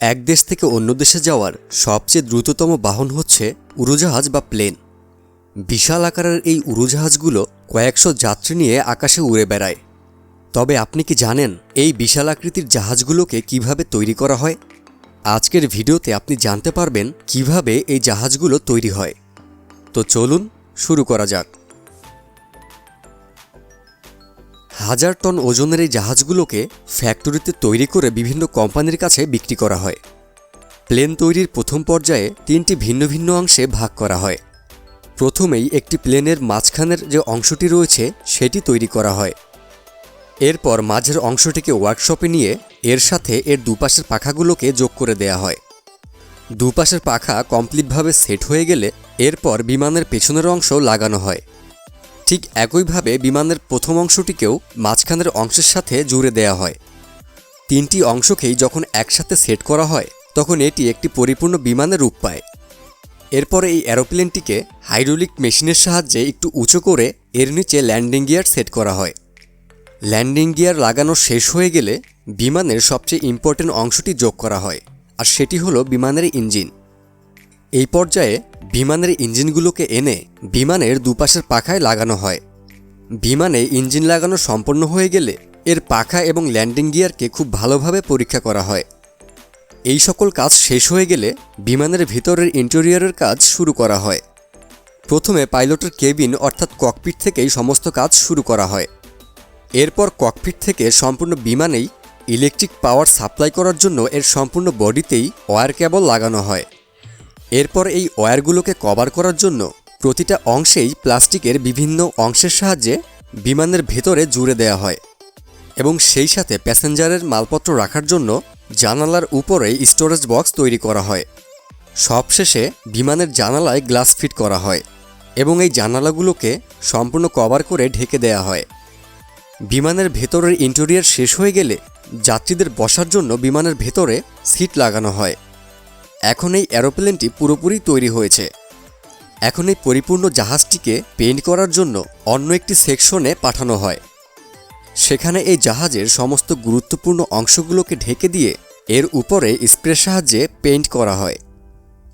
এক দেশ থেকে অন্য দেশে যাওয়ার সবচেয়ে দ্রুততম বাহন হচ্ছে উড়োজাহাজ বা প্লেন। বিশাল আকারের এই উড়োজাহাজগুলো কয়েকশো যাত্রী নিয়ে আকাশে উড়ে বেড়ায়। তবে আপনি কি জানেন এই বিশাল আকৃতির জাহাজগুলোকে কীভাবে তৈরি করা হয়? আজকের ভিডিওতে আপনি জানতে পারবেন কীভাবে এই জাহাজগুলো তৈরি হয়। তো চলুন শুরু করা যাক। হাজার টন ওজনের এই জাহাজগুলোকে ফ্যাক্টরিতে তৈরি করে বিভিন্ন কোম্পানির কাছে বিক্রি করা হয়। প্লেন তৈরির প্রথম পর্যায়ে তিনটি ভিন্ন ভিন্ন অংশে ভাগ করা হয়। প্রথমেই একটি প্লেনের মাঝখানের যে অংশটি রয়েছে, সেটি তৈরি করা হয়। এরপর মাঝের অংশটিকে ওয়ার্কশপে নিয়ে এর সাথে এর দুপাশের পাখাগুলোকে যোগ করে দেয়া হয়। দুপাশের পাখা কমপ্লিটভাবে সেট হয়ে গেলে এরপর বিমানের পেছনের অংশ লাগানো হয়। ঠিক একইভাবে বিমানের প্রথম অংশটিকেও মাঝখানের অংশের সাথে জুড়ে দেয়া হয়। তিনটি অংশকেই যখন একসাথে সেট করা হয়, তখন এটি একটি পরিপূর্ণ বিমানের রূপ পায়। এরপর এই অ্যারোপ্লেনটিকে হাইড্রোলিক মেশিনের সাহায্যে একটু উঁচু করে এর নিচে ল্যান্ডিং গিয়ার সেট করা হয়। ল্যান্ডিং গিয়ার লাগানো শেষ হয়ে গেলে বিমানের সবচেয়ে ইম্পর্টেন্ট অংশটি যোগ করা হয়, আর সেটি হলো বিমানের ইঞ্জিন। এই পর্যায়ে বিমানের ইঞ্জিনগুলোকে এনে বিমানের দুপাশের পাখায় লাগানো হয়। বিমানে ইঞ্জিন লাগানো সম্পন্ন হয়ে গেলে এর পাখা এবং ল্যান্ডিং গিয়ারকে খুব ভালোভাবে পরীক্ষা করা হয়। এই সকল কাজ শেষ হয়ে গেলে বিমানের ভিতরের ইন্টেরিয়রের কাজ শুরু করা হয়। প্রথমে পাইলটের কেবিন অর্থাৎ ককপিট থেকেই সমস্ত কাজ শুরু করা হয়। এরপর ককপিট থেকে সম্পূর্ণ বিমানেই ইলেকট্রিক পাওয়ার সাপ্লাই করার জন্য এর সম্পূর্ণ বডিতেই ওয়ার কেবল লাগানো হয়। এরপর এই ওয়্যারগুলোকে কভার করার জন্য প্রতিটা অংশেই প্লাস্টিকের বিভিন্ন অংশের সাহায্যে বিমানের ভেতরে জুড়ে দেওয়া হয় এবং সেই সাথে প্যাসেঞ্জারের মালপত্র রাখার জন্য জানালার উপরে স্টোরেজ বক্স তৈরি করা হয়। সবশেষে বিমানের জানালায় গ্লাস ফিট করা হয় এবং এই জানালাগুলোকে সম্পূর্ণ কভার করে ঢেকে দেওয়া হয়। বিমানের ভেতরের ইন্টেরিয়ার শেষ হয়ে গেলে যাত্রীদের বসার জন্য বিমানের ভেতরে সিট লাগানো হয়। এখন এই অ্যারোপ্লেনটি পুরোপুরি তৈরি হয়েছে। এখন এই পরিপূর্ণ জাহাজটিকে পেইন্ট করার জন্য অন্য একটি সেকশনে পাঠানো হয়। সেখানে এই জাহাজের সমস্ত গুরুত্বপূর্ণ অংশগুলোকে ঢেকে দিয়ে এর উপরে স্প্রে সাহায্যে পেইন্ট করা হয়।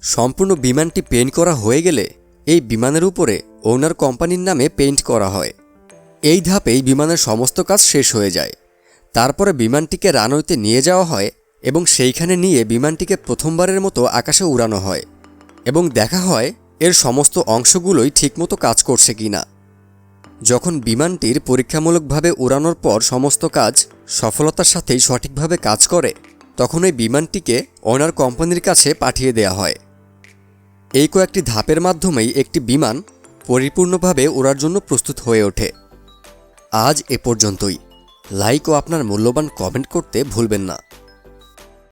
সম্পূর্ণ বিমানটি পেইন্ট করা হয়ে গেলে এই বিমানের উপরে ওনার কোম্পানির নামে পেইন্ট করা হয়। এই ধাপেই বিমানের সমস্ত কাজ শেষ হয়ে যায়। তারপরে বিমানটিকে রানওয়েতে নিয়ে যাওয়া হয় এবং সেইখানে নিয়ে বিমানটিকে প্রথমবারের মতো আকাশে উড়ানো হয় এবং দেখা হয় এর সমস্ত অংশগুলোই ঠিকমতো কাজ করছে কিনা। যখন বিমানটির পরীক্ষামূলকভাবে উড়ানোর পর সমস্ত কাজ সফলতার সাথেই সঠিকভাবে কাজ করে, তখন এই বিমানটিকে ওনার কোম্পানির কাছে পাঠিয়ে দেওয়া হয়। এই কয়েকটি ধাপের মাধ্যমেই একটি বিমান পরিপূর্ণভাবে ওড়ার জন্য প্রস্তুত হয়ে ওঠে। আজ এ পর্যন্তই। লাইক ও আপনার মূল্যবান কমেন্ট করতে ভুলবেন না।